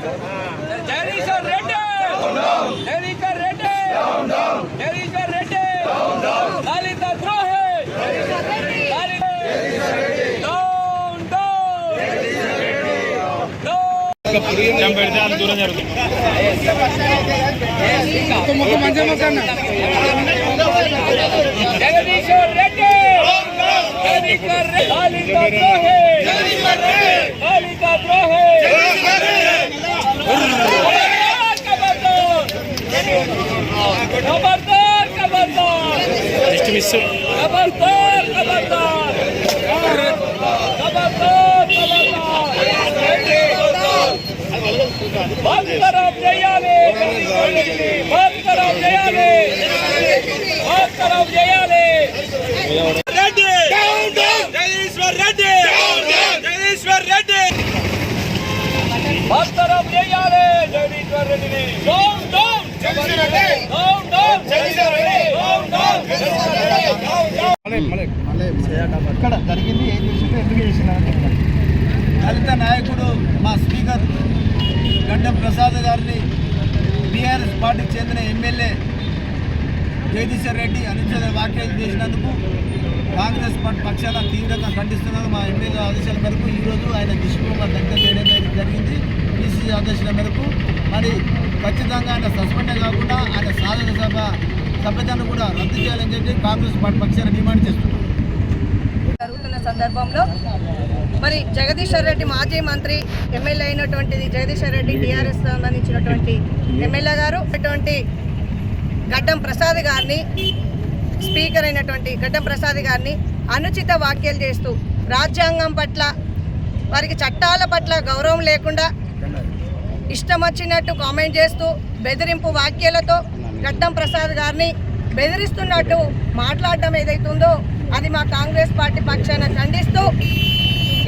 There is a red down down There is a red down down There is a పెడితే అది down జరుగుతుంది జగదీశ్వర్ రెడ్డి జగదీశ్వర్ रेड्डी ఖబర్దార్ ఖబర్దార్ ఖబర్దార్ బంద్ ఖరాబ్ చేయాలి బంద్ ఖరాబ్ చేయాలి బంద్ ఖరాబ్ చేయాలి రెడ్డి జగదీశ్వర్ రెడ్డి జగదీశ్వర్ రెడ్డి బంద్ ఖరాబ్ చేయాలి జగదీశ్వర్ రెడ్డిని down down down down Jagadishwar Reddy down down ఇక్కడ జరిగింది ఏం చేసిందో ఎందుకు చెప్తాను. దళిత నాయకుడు మా స్పీకర్ గడ్డం ప్రసాద్ గారిని బీఆర్ఎస్ పార్టీకి చెందిన ఎమ్మెల్యే జగదీశ్వర్ రెడ్డి అనుచిత వ్యాఖ్యలు చేసినందుకు కాంగ్రెస్ పార్టీ పక్షాన తీవ్రంగా ఖండిస్తున్నారు. మా ఎమ్మెల్యే ఆదేశాల మేరకు ఈరోజు ఆయన దిశభూమ దగ్గర చేయడం జరిగింది. పిసిసి ఆదేశాల మేరకు. మరి ఖచ్చితంగా ఆయన సస్పెండ్ కాకుండా సభ్యతను కూడా రద్దు చేయాలని చెప్పి కాంగ్రెస్ పార్టీ పక్షాన్ని డిమాండ్ చేస్తున్నారు. జరుగుతున్న సందర్భంలో మరి జగదీశ్వర్ రెడ్డి మాజీ మంత్రి ఎమ్మెల్యే అయినటువంటిది జగదీశ్వర్ రెడ్డి టీఆర్ఎస్ సంబంధించినటువంటి ఎమ్మెల్యే గారు అటువంటి గడ్డం ప్రసాద్ గారిని స్పీకర్ అయినటువంటి గడ్డం ప్రసాద్ గారిని అనుచిత వ్యాఖ్యలు చేస్తూ రాజ్యాంగం పట్ల వారికి చట్టాల పట్ల గౌరవం లేకుండా ఇష్టం వచ్చినట్టు కామెంట్ చేస్తూ బెదిరింపు వాక్యాలతో రత్నం ప్రసాద్ గారిని బెదిరిస్తున్నట్టు మాట్లాడడం ఏదైతుందో అది మా కాంగ్రెస్ పార్టీ పక్షాన ఖండిస్తూ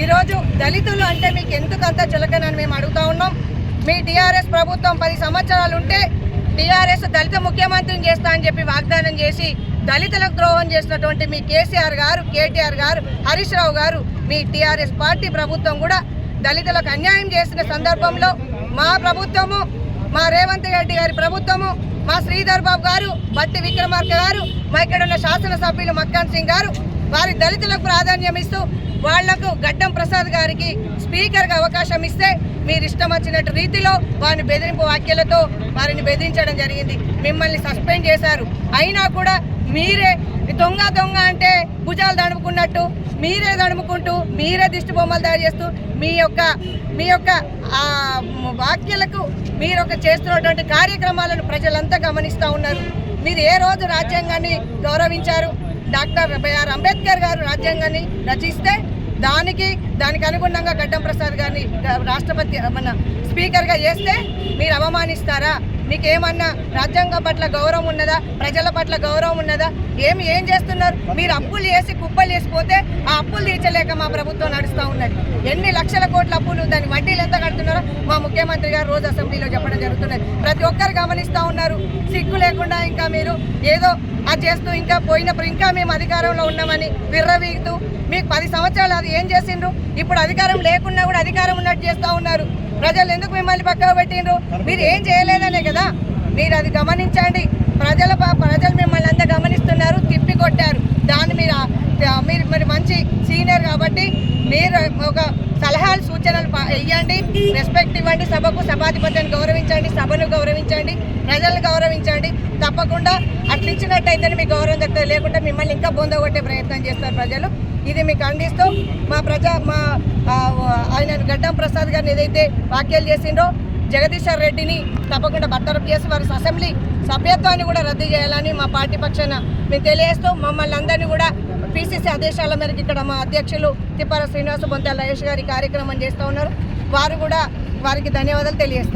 ఈరోజు దళితులు అంటే మీకు ఎందుకంత చులకనని మేము అడుగుతా ఉన్నాం. మీ టీఆర్ఎస్ ప్రభుత్వం పది సంవత్సరాలు ఉంటే టీఆర్ఎస్ దళిత ముఖ్యమంత్రిని చేస్తా అని చెప్పి వాగ్దానం చేసి దళితులకు ద్రోహం చేసినటువంటి మీ కేసీఆర్ గారు కేటీఆర్ గారు హరీష్ రావు గారు మీ టీఆర్ఎస్ పార్టీ ప్రభుత్వం కూడా దళితులకు అన్యాయం చేసిన సందర్భంలో మా ప్రభుత్వము మా రేవంత్ రెడ్డి గారి ప్రభుత్వము మా శ్రీధర్ బాబు గారు బట్టి విక్రమార్క గారు మా ఇక్కడ ఉన్న శాసనసభ్యులు మక్కాన్ సింగ్ గారు వారి దళితులకు ప్రాధాన్యం ఇస్తూ వాళ్ళకు గడ్డం ప్రసాద్ గారికి స్పీకర్గా అవకాశం ఇస్తే మీరు ఇష్టం వచ్చినట్టు రీతిలో వారిని బెదిరింపు వ్యాఖ్యలతో వారిని బెదిరించడం జరిగింది. మిమ్మల్ని సస్పెండ్ చేశారు. అయినా కూడా మీరే దొంగ దొంగ అంటే భుజాలు దడుపుకున్నట్టు మీరే దడుముకుంటూ మీరే దిష్టి బొమ్మలు తయారు చేస్తూ మీ యొక్క మీ యొక్క వాక్యలకు మీరు ఒక చేస్తున్నటువంటి కార్యక్రమాలను ప్రజలంతా గమనిస్తూ ఉన్నారు. మీరు ఏ రోజు రాజ్యాంగాన్ని గౌరవించారు? డాక్టర్ బిఆర్ అంబేద్కర్ గారు రాజ్యాంగాన్ని రచిస్తే దానికి దానికి అనుగుణంగా గడ్డం ప్రసాద్ గారిని రాష్ట్రపతి మన స్పీకర్గా చేస్తే మీరు అవమానిస్తారా? మీకు ఏమన్నా రాజ్యాంగం పట్ల గౌరవం ఉన్నదా? ప్రజల పట్ల గౌరవం ఉన్నదా? ఏమి ఏం చేస్తున్నారు? మీరు అప్పులు చేసి కుప్పలు చేసిపోతే ఆ అప్పులు తీర్చలేక మా ప్రభుత్వం నడుస్తూ ఉన్నది. ఎన్ని లక్షల కోట్ల అప్పులు దాని వడ్డీలు ఎంత కడుతున్నారో మా ముఖ్యమంత్రి గారు రోజు అసెంబ్లీలో చెప్పడం జరుగుతున్నది. ప్రతి ఒక్కరు గమనిస్తూ ఉన్నారు. సిగ్గు లేకుండా ఇంకా మీరు ఏదో అది చేస్తూ ఇంకా పోయినప్పుడు ఇంకా మేము అధికారంలో ఉన్నామని విర్రవీగుతూ మీకు పది సంవత్సరాలు అది ఏం చేసిండ్రు? ఇప్పుడు అధికారం లేకున్నా కూడా అధికారం ఉన్నట్టు చేస్తూ ఉన్నారు. ప్రజలు ఎందుకు మిమ్మల్ని పక్కకు పెట్టిండ్రు? మీరు ఏం చేయలేదు. కదా? మీరు అది గమనించండి. ప్రజల ప్రజలు మిమ్మల్ని అంతా గమనిస్తున్నారు తిప్పి కొట్టారు. దాన్ని మీరు మీరు మరి మంచి సీనియర్ కాబట్టి మీరు ఒక సలహాలు సూచనలు ఇవ్వండి రెస్పెక్ట్ ఇవ్వండి సభకు. సభాధిపతిని గౌరవించండి సభను గౌరవించండి ప్రజలను గౌరవించండి. తప్పకుండా అట్లించినట్టయితేనే మీకు గౌరవం దక్కుతుంది లేకుంటే మిమ్మల్ని ఇంకా బొందగొట్టే ప్రయత్నం చేస్తారు ప్రజలు. ఇది మీకు అందిస్తూ మా ప్రజా మా ఆయన గడ్డం ప్రసాద్ గారిని ఏదైతే వ్యాఖ్యలు చేసిండ్రో జగదీశ్వర్ రెడ్డిని తప్పకుండా బట్టరపు చేసి వారి అసెంబ్లీ సభ్యత్వాన్ని కూడా రద్దు చేయాలని మా పార్టీ పక్షాన మేము తెలియజేస్తూ మమ్మల్ని అందరినీ కూడా పిసిసి ఆదేశాల మేరకు ఇక్కడ మా అధ్యక్షులు తిప్పార శ్రీనివాస బొంతాల రమేష్ గారి కార్యక్రమం చేస్తూ ఉన్నారు. వారు కూడా వారికి ధన్యవాదాలు తెలియజేస్తారు.